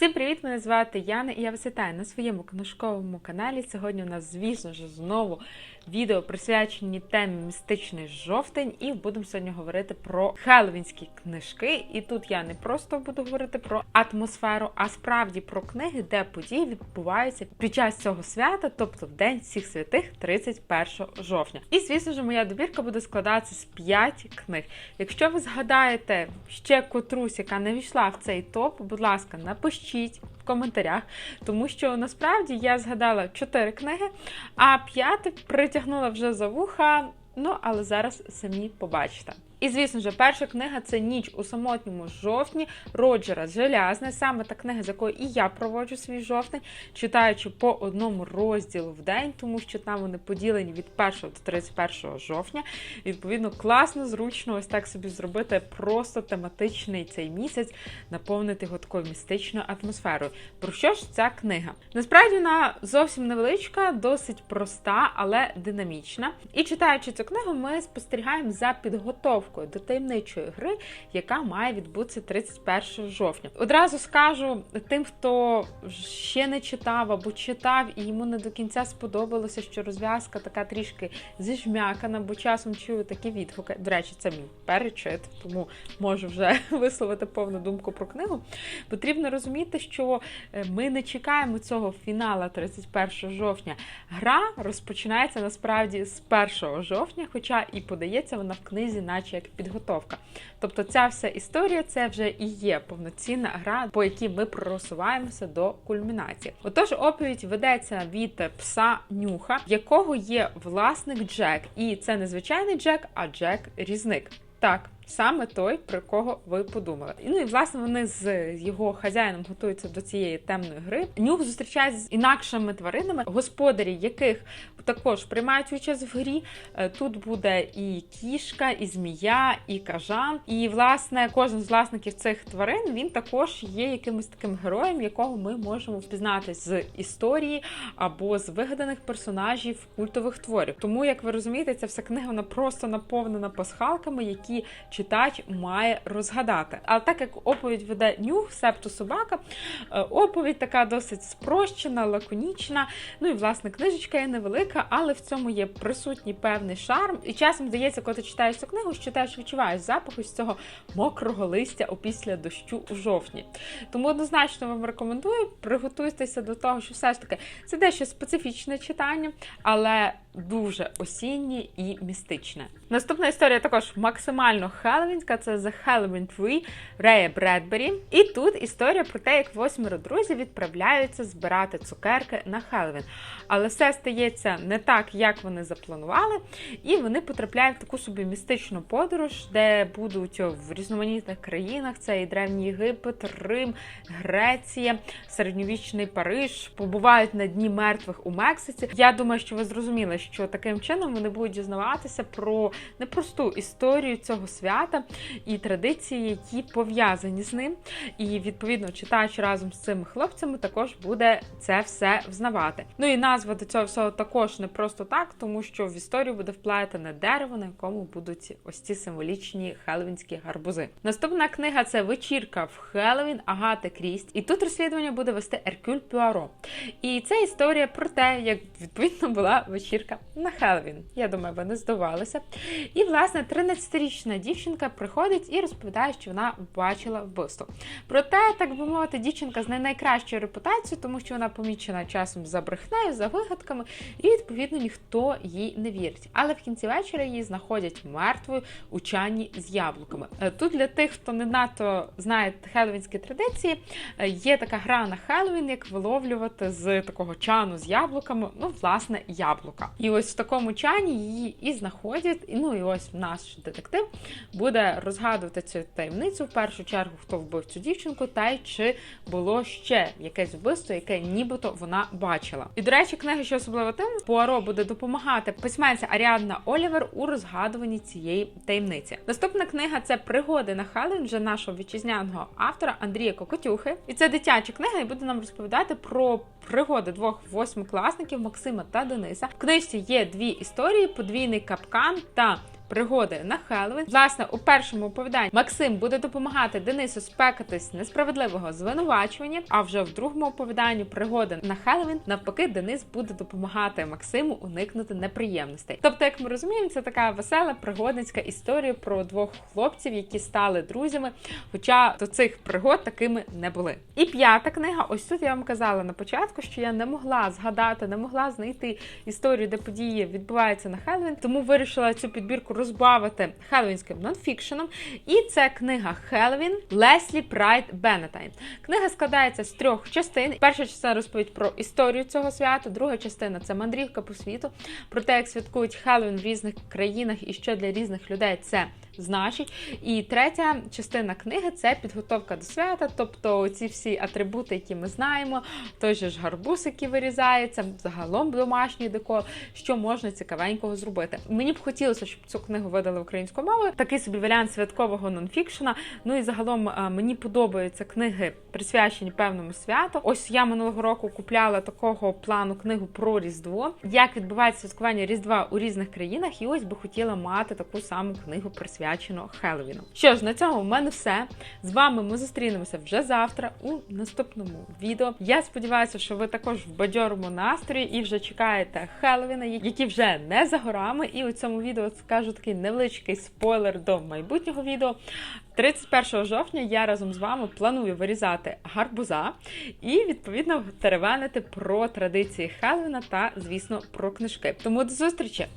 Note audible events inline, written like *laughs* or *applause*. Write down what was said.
Всім привіт! Мене звати Яна і я вас вітаю на своєму книжковому каналі. Сьогодні у нас, звісно ж, знову відео присвячені темі містичний жовтень, і будемо сьогодні говорити про хеллоуінські книжки. І тут я не просто буду говорити про атмосферу, а справді про книги, де події відбуваються під час цього свята, тобто в День всіх святих, 31 жовтня. І звісно ж, моя добірка буде складатися з 5 книг. Якщо ви згадаєте ще котрусь, яка не війшла в цей топ, будь ласка, напишіть коментарях, тому що насправді я згадала чотири книги, а п'яте притягнула вже за вуха. Ну, але зараз самі побачите. І, звісно ж, перша книга це ніч у самотньому жовтні Роджера Желязне. Саме та книга, з якою і я проводжу свій жовтень, читаючи по одному розділу в день, тому що там вони поділені від 1 до 31 жовтня. Відповідно, класно, зручно ось так собі зробити просто тематичний цей місяць, наповнити його такою містичною атмосферою. Про що ж ця книга? Насправді вона зовсім невеличка, досить проста, але динамічна. І читаючи цю книгу, ми спостерігаємо за підготовкою до таємничої гри, яка має відбутися 31 жовтня. Одразу скажу тим, хто ще не читав або читав, і йому не до кінця сподобалося, що розв'язка така трішки зіжмякана, бо часом чую такі відгуки. До речі, це мій перечит, тому можу вже *laughs* висловити повну думку про книгу. Потрібно розуміти, що е, ми не чекаємо цього фінала 31 жовтня. Гра розпочинається насправді з 1 жовтня, хоча і подається вона в книзі, наче як підготовка. Тобто ця вся історія це вже і є повноцінна гра, по якій ми просуваємося до кульмінації. Отож, оповідь ведеться від пса нюха, якого є власник Джек, і це не звичайний Джек, а Джек-різник. Так, саме той, про кого ви подумали. Ну і власне вони з його хазяїном готуються до цієї темної гри. Нюх зустрічається з інакшими тваринами, господарі яких також приймають участь в грі. Е, Тут буде і кішка, і змія, і кажан. І власне кожен з власників цих тварин він також є якимось таким героєм, якого ми можемо впізнати з історії або з вигаданих персонажів культових творів. Тому, як ви розумієте, ця вся книга вона просто наповнена пасхалками, які читач має розгадати. Але так як оповідь веде нюх, септо собака, е, оповідь така досить спрощена, лаконічна. Ну і власне книжечка є невелика, але в цьому є присутній певний шарм. І часом здається, коли ти читаєш цю книгу, що теж відчуваєш запах ось цього мокрого листя опісля дощу у жовтні. Тому однозначно вам рекомендую приготуйтеся до того, що все ж таки це дещо специфічне читання, але дуже осіннє і містичне. Наступна історія також максимально хеллоуінська, це The Halloween Tree Рея Бредбері. І тут історія про те, як восьмеро друзів відправляються збирати цукерки на Хеллоуін. Але все стається не так, як вони запланували, і вони потрапляють в таку собі містичну подорож, де будуть в різноманітних країнах: це і Древній Єгипет, Рим, Греція, середньовічний Париж, побувають на дні мертвих у Мексиці. Я думаю, що ви зрозуміли, що таким чином вони будуть дізнаватися про непросту історію цього свята і традиції, які пов'язані з ним. І відповідно, читач разом з цими хлопцями також буде це все взнавати. Ну і назва до цього всього також не просто так, тому що в історію буде вплетене дерево, на якому будуть ось ці символічні хеллоуінські гарбузи. Наступна книга це вечірка в Хеллоуін Агати Крість. І тут розслідування буде вести Еркюль Пюаро. І це історія про те, як відповідно була вечірка на Хеллоуін. Я думаю, ви не. І, власне, 13-річна дівчинка приходить і розповідає, що вона бачила вбивство. Проте, так би мовити, дівчинка з не найкращою репутацією, тому що вона помічена часом за брехнею, за вигадками, і відповідно ніхто їй не вірить. Але в кінці вечора її знаходять мертвою у чані з яблуками. Е, Тут для тих, хто не надто знає хеллоуінські традиції, е, є така гра на Хеллоуін, як виловлювати з такого чану з яблуками, ну, власне, яблука. І ось в такому чані її і знаходять. І ну і ось наш детектив буде розгадувати цю таємницю в першу чергу, хто вбив цю дівчинку, та й чи було ще якесь вбивство, яке нібито вона бачила. І до речі, книга, що особливо тим, Пуаро буде допомагати письменця Аріадна Олівер у розгадуванні цієї таємниці. Наступна книга це пригоди на Хелен вже нашого вітчизняного автора Андрія Кокотюхи. І це дитяча книга, і буде нам розповідати про пригоди двох восьмикласників Максима та Дениса. В книжці є дві історії: подвійний капкан та пригоди на Хеллоуін. Власне, у першому оповіданні Максим буде допомагати Денису спекатись несправедливого звинувачування. А вже в другому оповіданні пригоди на Хеллоуін, навпаки, Денис буде допомагати Максиму уникнути неприємностей. Тобто, як ми розуміємо, це така весела пригодницька історія про двох хлопців, які стали друзями, хоча до цих пригод такими не були. І п'ята книга. Ось тут я вам казала на початку, що я не могла згадати, не могла знайти історію, де події відбуваються на Хеллоуін, тому вирішила цю підбірку розбавити хеловінським нонфікшеном. І це книга Хеловін Леслі Прайд Бенетайн. Книга складається з трьох частин. Перша частина розповідь про історію цього свята, друга частина це мандрівка по світу, про те, як святкують Хеловін в різних країнах і що для різних людей це значить. І третя частина книги це підготовка до свята, тобто ці всі атрибути, які ми знаємо, той же ж гарбуз, який вирізається, загалом домашній декор, що можна цікавенького зробити. Мені б хотілося, щоб цю книгу видали українською мовою. Такий собі варіант святкового нонфікшена. Ну і загалом мені подобаються книги, присвячені певному святу. Ось я минулого року купляла такого плану книгу про Різдво, як відбувається святкування Різдва у різних країнах, і ось би хотіла мати таку саму книгу присвячену Хеллоуіну. Що ж, на цьому в мене все. З вами ми зустрінемося вже завтра у наступному відео. Я сподіваюся, що ви також в бадьорому настрої і вже чекаєте Хеллоуіна, які вже не за горами. І у цьому відео скажу такий невеличкий спойлер до майбутнього відео. 31 жовтня я разом з вами планую вирізати гарбуза і відповідно теревенити про традиції Хеллоуіна та, звісно, про книжки. Тому до зустрічі!